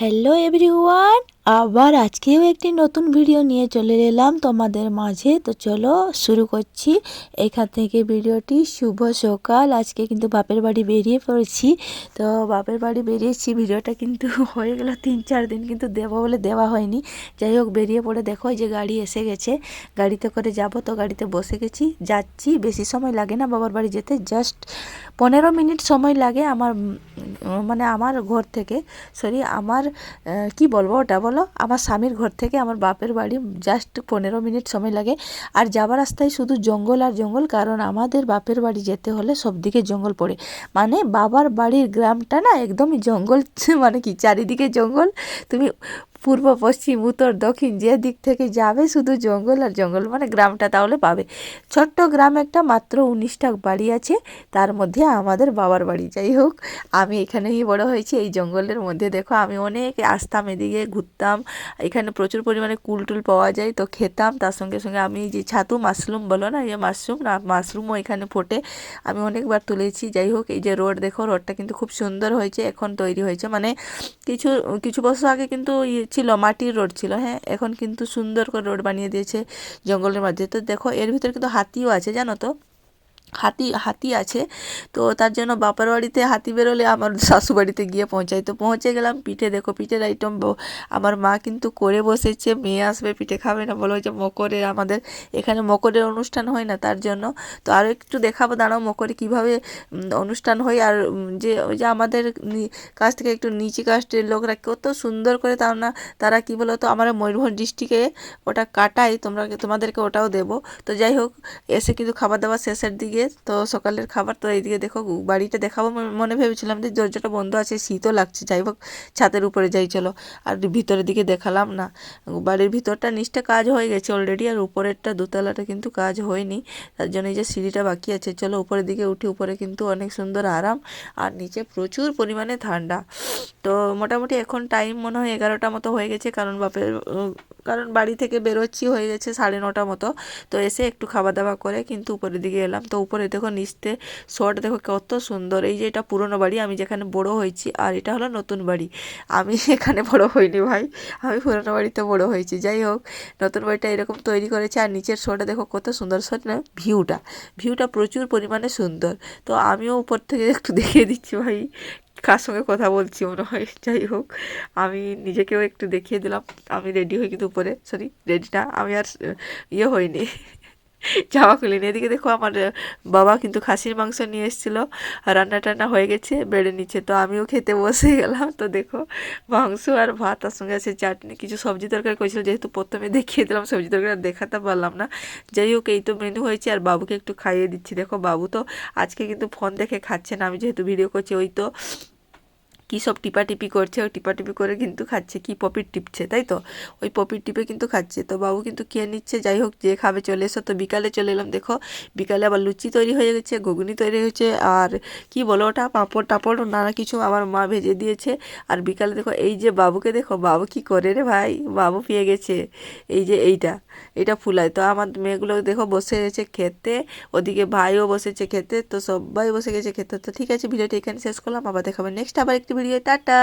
Hello everyone আবার আজকেও একটি নতুন ভিডিও নিয়ে চলে এলাম তোমাদের মাঝে। তো চলো শুরু করছি। এখান থেকে ভিডিওটি শুভ সকাল। আজকে কিন্তু বাপের বাড়ি বেরিয়ে পড়েছি। তো বাপের বাড়ি বেরিয়েছি, ভিডিওটা কিন্তু হয়ে গেল তিন চার দিন কিন্তু দেবো বলে দেওয়া হয়নি। যাই হোক, বেরিয়ে পড়ে দেখো যে গাড়ি এসে গেছে। গাড়িতে করে যাব তো, গাড়িতে বসে গেছি, যাচ্ছি। বেশি সময় লাগে না বাবার বাড়ি যেতে জাস্ট পনেরো মিনিট সময় লাগে আমার মানে আমার ঘর থেকে। সরি আমার কি বলব ওটা বলো? আমার স্বামীর ঘর থেকে আমার বাপের বাড়ি জাস্ট পনেরো মিনিট সময় লাগে। আর যাবার রাস্তায় শুধু জঙ্গল আর জঙ্গল, কারণ আমাদের বাপের বাড়ি যেতে হলে সব দিকে জঙ্গল পড়ে। মানে বাবার বাড়ির গ্রামটা না একদমই জঙ্গল মানে কি? চারিদিকে জঙ্গল। তুমি পূর্ব, পশ্চিম, উত্তর, দক্ষিণ যে দিক থেকে যাবে শুধু জঙ্গল আর জঙ্গল মানে গ্রামটা তাহলে পাবে। ছোট্ট গ্রাম একটা মাত্র উনিশটা বাড়ি আছে, তার মধ্যে আমাদের বাবার বাড়ি। যাই হোক, আমি এখানেই বড় হয়েছি, এই জঙ্গলের মধ্যে। দেখো, আমি অনেক আসতাম এদিকে, ঘুরতাম, এখানে প্রচুর পরিমাণে কুল টুল পাওয়া যায়, তো খেতাম। তার সঙ্গে সঙ্গে আমি যে ছাতু মাশরুম বলো না এই মাশরুম না, মাশরুমও এখানে ফোটে। আমি অনেকবার তুলেছি, যাই হোক, এই যে রোড, দেখো, রোডটা কিন্তু খুব সুন্দর হয়েছে, এখন তৈরি হয়েছে। মানে কিছু কিছু বছর আগে কিন্তু ইয়ে ছিল, মাটির রোড ছিল হ্যাঁ? এখন কিন্তু সুন্দর করে রোড বানিয়ে দিয়েছে জঙ্গলের মাঝে তো দেখো, এর ভিতরে কিন্তু হাতিও আছে, জানো তো? হাতি হাতি আছে। তো তার জন্য বাপার বাড়িতে হাতি বেরোলে আমার শাশু বাড়িতে গিয়ে পৌঁছাই। তো পৌঁছে গেলাম, পিঠে দেখো, পিঠের আইটেম আমার মা কিন্তু করে বসেছে, মেয়ে আসবে, পিঠে খাবে না। বলো যে মকরের, আমাদের এখানে মকরের অনুষ্ঠান হয় না তার জন্য। তো আরও একটু দেখাবো, দাঁড়াও, মকরে কীভাবে অনুষ্ঠান হয়। আর যে ওই যে আমাদের কাছ থেকে একটু নিচে কাস্টের লোকরা কত সুন্দর করে তার না, তারা কি বলো তো আমার ময়ূরভঞ্জ ডিস্ট্রিক্টে ওটা কাটাই, তোমরা তোমাদেরকে ওটাও দেবো। তো যাই হোক, এসে কিন্তু খাবার দাবার শেষের দিকে তো সকালের খাবার তো এইদিকে দেখো বাড়িটা দেখাবো মনে- ভেবেছিলাম যে দরজাটা বন্ধ আছে, শীতও লাগছে, যাই হোক, ছাদের উপরে যাই, চলো। আর ভিতরের দিকে দেখালাম না। বাড়ির ভিতরটা নিচটা কাজ হয়ে গেছে অলরেডি আর উপরেরটা দোতলাটা কিন্তু কাজ হয়নি। তার জন্য এই যে সিঁড়িটা বাকি আছে, চলো উপরের দিকে উঠি উপরে কিন্তু অনেক সুন্দর আরাম, আর নিচে প্রচুর পরিমাণে ঠান্ডা। তো মোটামুটি এখন টাইম মনে হয় এগারোটা মতো হয়ে গেছে, কারণ বাপের কারণ বাড়ি থেকে বেরোচ্ছি হয়ে গেছে সাড়ে নটা মতো। তো এসে একটু খাওয়া দাওয়া করে কিন্তু উপরের দিকে এলাম। তো উপরে দেখো নিচতে শট দেখো কত সুন্দর। এই যে এটা পুরনো বাড়ি, আমি যেখানে বড় হয়েছি, আর এটা হলো নতুন বাড়ি। আমি এখানে বড় হইনি ভাই, আমি পুরনো বাড়িতে বড় হয়েছি। যাই হোক, নতুন বাড়িটা এরকম তৈরি করেছে, আর নিচের শোটা দেখো কত সুন্দর শট না, ভিউটা। ভিউটা প্রচুর পরিমাণে সুন্দর। তো আমিও উপর থেকে একটু দেখিয়ে দিচ্ছি ভাই, কার সঙ্গে কথা বলছি মনে হয়। যাই হোক, আমি নিজেকেও একটু দেখিয়ে দিলাম। আমি রেডি হই কিন্তু উপরে সরি রেডি না, আমি আর ইয়ে হইনি। জামা খুলিনি এদিকে দেখো আমার বাবা কিন্তু খাসির মাংস নিয়ে এসেছিল। রান্না টান্না হয়ে গেছে বেড়ে নিচ্ছে। তো আমিও খেতে বসে গেলাম। তো দেখো, মাংস আর ভাত, তার সঙ্গে আছে চাটনি। কিছু সবজি তরকারি করেছিল। যেহেতু প্রথমে দেখিয়ে দিলাম, সবজি তরকারি দেখাতে পারলাম না। যাই হোক, এই তো মেনু হয়েছে। আর বাবুকে একটু খাইয়ে দিচ্ছি। দেখো, বাবু তো আজকে কিন্তু ফোন দেখে খাচ্ছে না। আমি যেহেতু ভিডিও করছি, ওই তো কী সব টিপাটিপি করছে ওই টিপাটিপি করে কিন্তু খাচ্ছে, কি পপির টিপছে, তাই তো? ওই পপির টিপে কিন্তু খাচ্ছে। তো বাবু কিন্তু খেয়ে নিচ্ছে, যাই হোক, যে খাবে চলে এসো। তো বিকালে চলে এলাম, দেখো, বিকালে আবার লুচি তৈরি হয়ে গেছে, ঘুগনি তৈরি হয়েছে, আর কি বলো ওটা, পাঁপড় টাপড়, নানা কিছু আমার মা ভেজে দিয়েছে। আর বিকালে দেখো, এই যে বাবুকে দেখো, বাবু কি করে রে ভাই? বাবু পেয়ে গেছে, এই যে এইটা এটা ফুলায়। তো আমার মেয়েগুলো দেখো বসে গেছে খেতে, ওদিকে ভাইও বসেছে খেতে, তো সবাই বসে গেছে খেতে। তো ঠিক আছে, ভিডিওটা এখানে শেষ করলাম, আবার দেখাবে নেক্সট আবার একটি ভিডিও টাটা